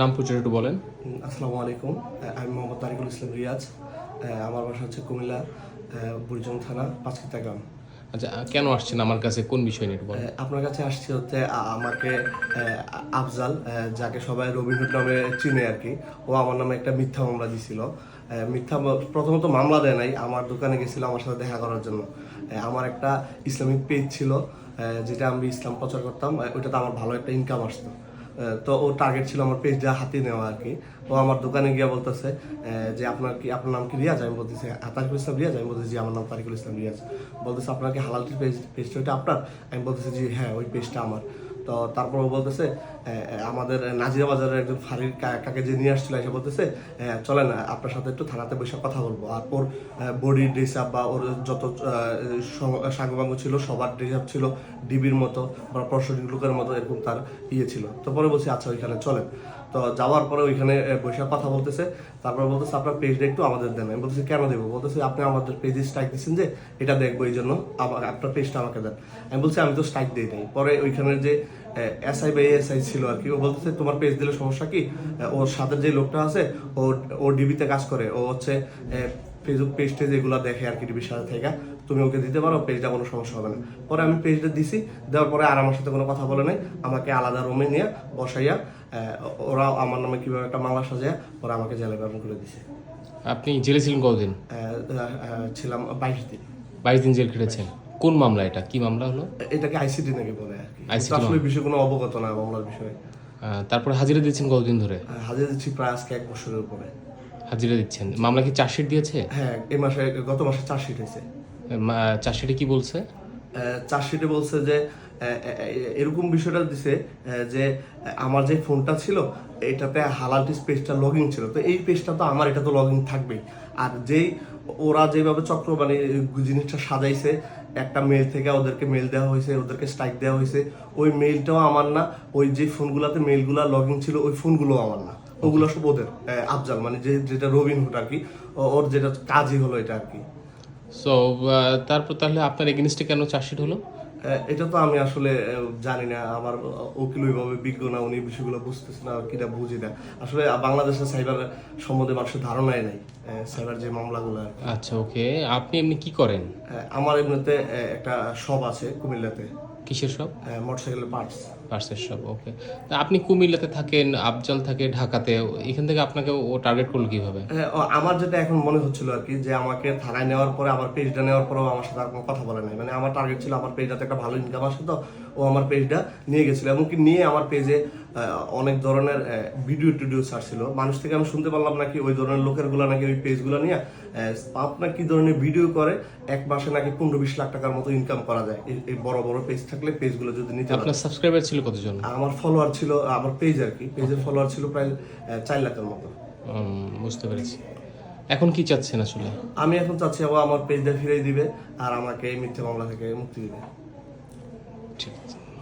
নাম পরিচয় একটু বলেন। আসসালামু আলাইকুম। আমি মোহাম্মদ তারিকুল ইসলাম রিয়াজ। আমার বাসা হচ্ছে কুমিল্লা বুড়িজং থানা পাঁচকিতা গ্রাম। আচ্ছা কেন আসছেন? আমার কাছে কোন বিষয় নিয়ে বলেন। আপনার কাছে আসছি হচ্ছে আমাকে আফজাল যাকে সবাই রবিনহুড নামে চিনে আর কি। ও আমার নামে একটা মিথ্যা মামলা দিছিল। মিথ্যা প্রথমত মামলা দেয় নাই আমার দোকানে গেছিল আমার সাথে দেখা করার জন্য। আমার একটা ইসলামিক পেজ ছিল যেটা আমি ইসলাম প্রচার করতাম ওইটাতে আমার ভালো একটা ইনকাম আসতো। তো ও টার্গেট ছিল আমার পেজটা হাতে নেওয়া আর কি। ও আমার দোকানে গিয়ে বলতেছে যে আপনার কি আপনার নাম কি রিয়াজ? আমি বলতেছি "হ্যাঁ, তারিকুল ইসলাম রিয়াজ। আমি বলতেছি আমার নাম তারিকুল ইসলাম রিয়াজ। বলতেছে আপনার কি হালালটির পেজ পেজটা ওইটা আপনার? আমি বলতেছি জি হ্যাঁ ওই পেজটা আমার। তো তারপর ও বলতেছে আমাদের নাজিরা বাজারের একজন ফারির কাকে যে নিয়ে আসছিল এসে বলতেছে "হ্যাঁ, চলেন আপনার সাথে একটু থানাতে বসে কথা বলব। আর ওর বডি ড্রেস আপ বা ওর যত সাঙ্গবাঙ্গ ছিল সবার ড্রেস আপ ছিল ডিবির মতো বা প্রশাসনিক লোকের মতো এরকম তার ইয়ে ছিল। তো পরে বলছি আচ্ছা ওইখানে চলেন। তো যাওয়ার পরে ওইখানে বসে কথা বলতেছে। তারপর বলতেছে আপনার পেজটা একটু আমাদের দেন। আমি বলতেছি কেন দেবো? বলতেছে আপনি আমাদের পেজে স্ট্রাইক দিচ্ছেন যে এটা দেখব এই জন্য আপনার পেজটা আমাকে দেন। আমি বলছি আমি তো স্ট্রাইক দিই নাই। পরে ওইখানের যে এসআই বা এসআই ছিল আর কি। ও বলতেছে তোমার পেজ দিলে সমস্যা কি? ওর সাথে যে লোকটা আছে ও ও ডিবিতে কাজ করে। ও হচ্ছে ফেসবুক পেজ টেজ এগুলো দেখে আর কি ডিবির সাথে থেকে তুমি ওকে দিতে পারো পেজটা কোনো সমস্যা হবে না। পরে আমি পেজটা দিছি দেওয়ার পরে আর আমার সাথে কোনো কথা বলে নাই। আমাকে আলাদা রুমে নিয়ে বসাইয়া ওরা আমার নামে কীভাবে একটা মামলা সাজায় ওরা আমাকে জেলে প্রেরণ করে দিছে। আপনি জেলে ছিলেন কতদিন ছিলাম বাইশ দিন। বাইশ দিন জেল খেটেছেন। কোন মামলা এটা? কি মামলা হলো? এটাকে আইসিডি নাকি বলে আর কি। আসলে বিষয় কোনো অবগত না মামলার বিষয়ে। তারপরে হাজিরা দিচ্ছেন কতদিন ধরে? হাজিরা দিচ্ছি প্রায় আজকে এক বছরের উপরে। হাজিরা দিচ্ছেন। মামলা কি চার্জশিট দিয়েছে? হ্যাঁ এই মাসে গত মাসে চার্জশিট হয়েছে। চার্জশিটে কি বলছে? চার্জশিটে বলছে যে এরকম বিষয়টা দিছে যে আমার যে ফোনটা ছিল এটাতে হালালটি পেজটা লগ ইন ছিল। তো এই পেজটা তো আমার এটা তো লগ ইন থাকবেই। আর যেই ওরা যেভাবে চক্র মানে জিনিসটা সাজাইছে একটা মেল থেকে ওদেরকে মেল দেওয়া হয়েছে, ওদেরকে স্ট্রাইক দেওয়া হয়েছে। ওই মেলটাও আমার না, ওই যে ফোনগুলোতে মেলগুলো লগ ইন ছিল, ওই ফোনগুলো আমার না। ওগুলো সব ওদের আফজাল মানে যে, যেটা রবিন হুড আর কি ওর যেটা কাজই হলো এটা আর কি। সো তারপর তাহলে আপনার এগেনস্টে কেন চার্জশিট হলো? এটা তো আমি আসলে জানি না আমার উকিল ওইভাবে বিজ্ঞ না উনি বিষয়গুলো বুঝতেছে না কিটা বুঝি না। আসলে বাংলাদেশে সাইবার সম্বন্ধে মানুষের ধারণাই নাই সাইবার যে মামলাগুলো আচ্ছা ওকে। আপনি এমনি কি করেন? আমার এমনিতে একটা শপ আছে কুমিল্লাতে। কিসের সব মোটরসাইকেলের পার্টস পার্সের সব ওকে আপনি কুমিল্লাতে থাকেন আফজাল থাকে ঢাকাতে এখান থেকে আপনাকে ও টার্গেট করল কীভাবে? আমার যেটা এখন মনে হচ্ছিল আর কি যে আমাকে থানায় নেওয়ার পরে আমার পেজটা নেওয়ার পরেও আমার সাথে আর কোনো কথা বলে নাই। মানে আমার টার্গেট ছিল আমার পেজটাতে একটা ভালো ইনকাম আসে তো ও আমার পেজটা নিয়ে গেছিল। এমনকি নিয়ে আমার পেজে অনেক ধরনের ভিডিও টিডিও ছাড়ছিল। মানুষ থেকে আমি শুনতে পারলাম নাকি ওই ধরনের লোকেরগুলা নাকি ওই পেজগুলো নিয়ে আপনার কি ধরনের ভিডিও করে এক মাসে নাকি পনেরো বিশ লাখ টাকার মতো ইনকাম করা যায়। এই- বড় বড় পেজ থাকলে পেজগুলো যদি নিতে আপনার সাবস্ক্রাইবার ছিল কতজন? আমার ফলোয়ার ছিল আমার পেজ আর কি। পেজের ফলোয়ার ছিল প্রায় চার লাখের মতো। বুঝতে পেরেছি। এখন কি চাচ্ছেন আসলে? আমি এখন চাচ্ছি ও আমার পেজটা ফিরিয়ে দিবে আর আমাকে মিথ্যে মামলা থেকে মুক্তি দিবে।